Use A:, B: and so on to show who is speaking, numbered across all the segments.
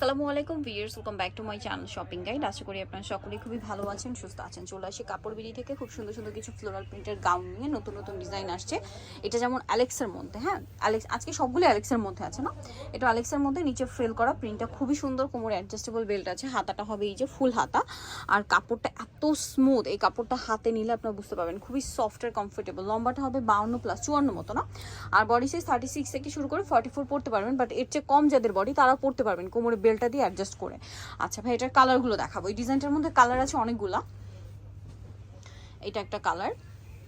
A: আসসালামু আলাইকুম viewers welcome back to my channel shopping guide আশা করি আপনারা সকলেই খুবই ভালো আছেন, সুস্থ আছেন। চলে আসি কাপড় বিড়ি থেকে। খুব সুন্দর সুন্দর কিছু ফ্লোরাল প্রিন্টের গাউন নিয়ে নতুন নতুন ডিজাইন আসছে। এটা যেমন অ্যালেক্সের মধ্যে হ্যাঁ? অ্যালেক্স আজকে সবগুলো অ্যালেক্সের মধ্যে আছে, না? এটা অ্যালেক্সের মধ্যে নিচে ফ্রেল করা প্রিন্টটা খুবই সুন্দর, কোমরে অ্যাডজাস্টেবল বেল্ট আছে, হাতাটা হবে এই যে ফুল হাতা। আর কাপড়টা এত স্মুথ এই কাপড়টা হাতে নিলে আপনারা বুঝতে পারবেন, খুবই সফট আর কমফোর্টেবল লম্বাটা হবে বাউন্ন প্লাস চুয়ান্ন মতো, না? আর বডি সাইজ থার্টি সিক্স থেকে শুরু করে ফর্টি ফোর পড়তে পারবেন বাট এর চেয়ে কম যাদের বডি তারা পড়তে পারবেন, কোমরে বেল্টটা দিয়ে অ্যাডজাস্ট করে। আচ্ছা ভাই এটার কালারগুলো দেখাবো। এই ডিজাইনটার মধ্যে কালার আছে অনেকগুলা। এটা একটা কালার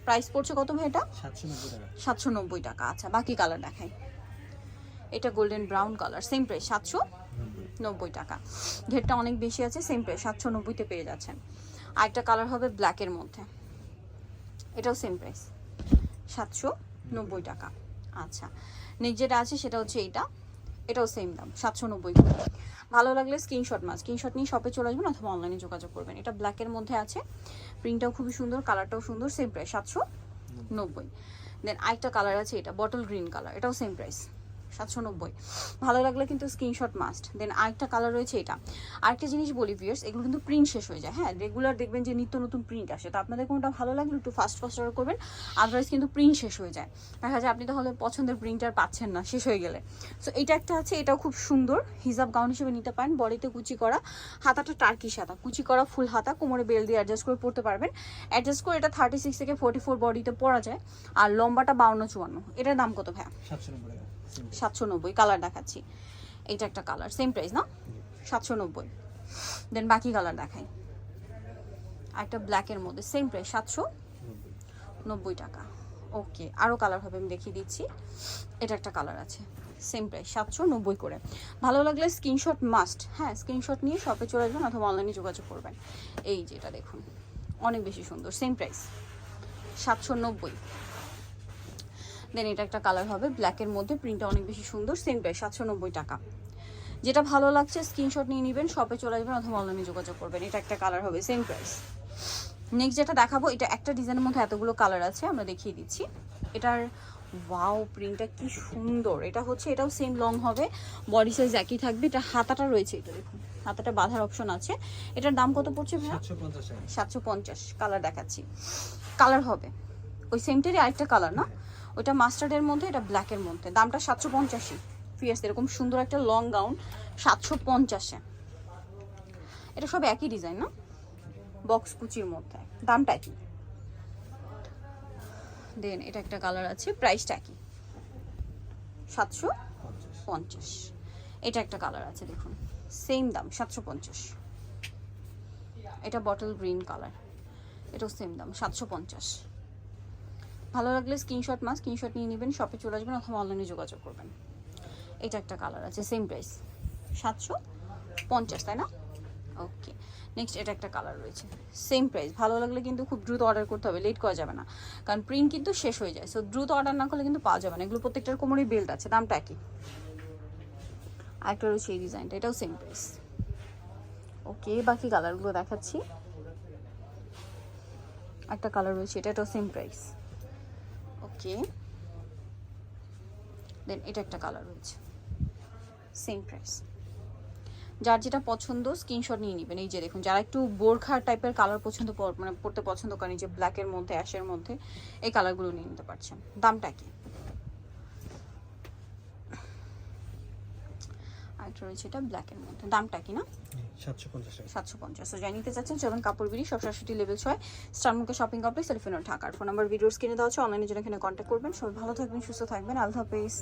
A: প্রাইস পড়ছে কত ভাই এটা?
B: সাতশো নব্বই টাকা।
A: সাতশো নব্বই টাকা। আচ্ছা বাকি কালার দেখাই। এটা golden brown colour same price সাতশো নব্বই টাকা। ঘেরটা অনেক বেশি আছে সেম প্রাইস সাতশো নব্বইতে পেয়ে যাচ্ছেন। আর একটা কালার হবে ব্ল্যাকের মধ্যে। এটাও সেম প্রাইস সাতশো নব্বই টাকা। আচ্ছা নেক্সট যেটা আছে সেটা হচ্ছে এইটা। এটাও সেম দাম সাতশো নব্বই ভালো লাগলে স্ক্রিনশট মাছ স্ক্রিনশট নিয়ে শপে চলে আসবেন অথবা অনলাইনে যোগাযোগ করবেন। এটা ব্ল্যাকের মধ্যে আছে। প্রিন্টটাও খুবই সুন্দর কালারটাও সুন্দর সেম প্রাইস সাতশো নব্বই। দেন আরেকটা কালার আছে এটা বটল গ্রিন কালার এটাও সেম প্রাইস সাতশো নব্বই। ভালো লাগলে কিন্তু স্ক্রিনশট মাস্ট দেন আরেকটা কালার রয়েছে এটা। আরেকটা জিনিস বলি ভিউয়ার্স এগুলো কিন্তু প্রিন্ট শেষ হয়ে যায়। হ্যাঁ রেগুলার দেখবেন যে নিত্য নতুন প্রিন্ট আসে। তো আপনাদের কোনটা ভালো লাগলে একটু ফাস্ট ফাস্ট অর্ডার করবেন। আদারওয়াইজ কিন্তু প্রিন্ট শেষ হয়ে যায়। দেখা যায় আপনি তাহলে পছন্দের প্রিন্টার পাচ্ছেন না, শেষ হয়ে গেলে। সো এটা একটা আছে, এটাও খুব সুন্দর। হিজাব গাউন হিসেবে নিতে পারেন। বডিতে কুচি করা হাতাটা টার্কি হাতা। কুচি করা ফুল হাতা, কোমরে বেল দিয়ে অ্যাডজাস্ট করে পড়তে পারবেন। অ্যাডজাস্ট করে এটা থার্টি সিক্স থেকে ফোর্টি ফোর বডিতে পরা যায়। আর লম্বাটা বাউন্ন চুয়ান্ন। এটার দাম কত ভাইয়া?
B: সাতশো নব্বই.
A: সাতশো নব্বই কালার দেখাচ্ছি। এইটা একটা কালার সেম প্রাইস না? সাতশো নব্বই। দেন বাকি কালার দেখাই। একটা ব্ল্যাকের মধ্যে সেম প্রাইস সাতশো
B: নব্বই।
A: টাকা। ওকে আরও কালার হবে, আমি দেখিয়ে দিচ্ছি। এটা একটা কালার আছে সেম প্রাইস সাতশো নব্বই করে। ভালো লাগলে স্ক্রিনশট মাস্ট হ্যাঁ স্ক্রিনশট নিয়ে শপে চলে আসবেন অথবা অনলাইনে যোগাযোগ করবেন। এই যেটা দেখুন, অনেক বেশি সুন্দর সেম প্রাইস সাতশো নব্বই। দেন এটা একটা কালার হবে ব্ল্যাকের মধ্যে প্রিন্টটা অনেক বেশি সুন্দর সেম প্রাইস সাতশো নব্বই টাকা। যেটা ভালো লাগছে স্ক্রিনশট নিয়ে নেবেন শপে চলে আসবেন অথবা অনলাইনে যোগাযোগ করবেন এটা একটা কালার হবে সেম প্রাইস নেক্সট যেটা দেখাবো এটা একটা ডিজাইনের মধ্যে এতগুলো কালার আছে আমরা দেখিয়ে দিচ্ছি। এটার ওয়াও প্রিন্টটা কি সুন্দর। এটা হচ্ছে এটাও সেম লং হবে বডি সাইজ একই থাকবে এটা হাতাটা রয়েছে এটা দেখুন হাতাটা বাঁধার অপশন আছে। এটার দাম কত পড়ছে
B: টাকা
A: সাতশো পঞ্চাশ। কালার দেখাচ্ছি। কালার হবে ওই সেমটারই আরেকটা কালার না? ওইটা মাস্টার্ডের মধ্যে, এটা ব্ল্যাকের মধ্যে। দামটা সাতশো পঞ্চাশই। ফিয়ার্স এরকম সুন্দর একটা লং গাউন সাতশো পঞ্চাশে। এটা সব একই ডিজাইন না? বক্স কুচির মধ্যে। দামটা একই। দেন এটা একটা কালার আছে প্রাইসটা একই। সাতশো
B: পঞ্চাশ।
A: পঞ্চাশ এটা একটা কালার আছে, দেখুন। সেম দাম, সাতশো পঞ্চাশ। এটা বটল গ্রিন কালার এটাও সেম দাম, সাতশো পঞ্চাশ। ভালো লাগলে স্ক্রিনশট মাস স্ক্রিনশট নিয়ে নেবেন শপে চলে আসবেন অথবা অনলাইনে যোগাযোগ করবেন। এটা একটা কালার আছে সেম প্রাইস সাতশো পঞ্চাশ, তাই না? ওকে নেক্সট এটা একটা কালার রয়েছে সেম প্রাইস ভালো লাগলে কিন্তু খুব দ্রুত অর্ডার করতে হবে লেট করা যাবে না। কারণ প্রিন্ট কিন্তু শেষ হয়ে যায় সো দ্রুত অর্ডার না করলে কিন্তু পাওয়া যাবে না। এগুলো প্রত্যেকটার কোমরেই বেল্ট আছে, দামটা একই। আরেকটা রয়েছে এই ডিজাইনটা এটাও সেম প্রাইস ওকে বাকি কালারগুলো দেখাচ্ছি। একটা কালার রয়েছে, এটা এটাও সেম প্রাইস ওকে দেন এটা একটা কালার রয়েছে। সেম প্রাইস যার যেটা পছন্দ স্ক্রিনশট নিয়ে নেবেন। এই যে দেখুন, যারা একটু বোরখার টাইপের কালার পছন্দ মানে পড়তে পছন্দ করেন যে ব্ল্যাকের মধ্যে অ্যাশের মধ্যে, এই কালারগুলো নিয়ে নিতে পারছেন। দামটা কি? রয়েছে এটা ব্ল্যাকের মধ্যে। দামটা কি না?
B: সাতশো পঞ্চাশ টাকা।
A: সাতশো পঞ্চাশ। যাই নিতে চাচ্ছেন চলুন কাপড় বিড়ি সব সাতষট্টি লেভেল ছয় স্টারমুখে শপিং কমপ্লেক্স ঢাকার। ফোন নাম্বার ভিডিওস কিনে দেওয়া হচ্ছে অনলাইনে জন্য এখানে কন্ট্যাক্ট করবেন। সবাই ভালো থাকবেন সুস্থ থাকবেন। আল্লাহ হাফেজ।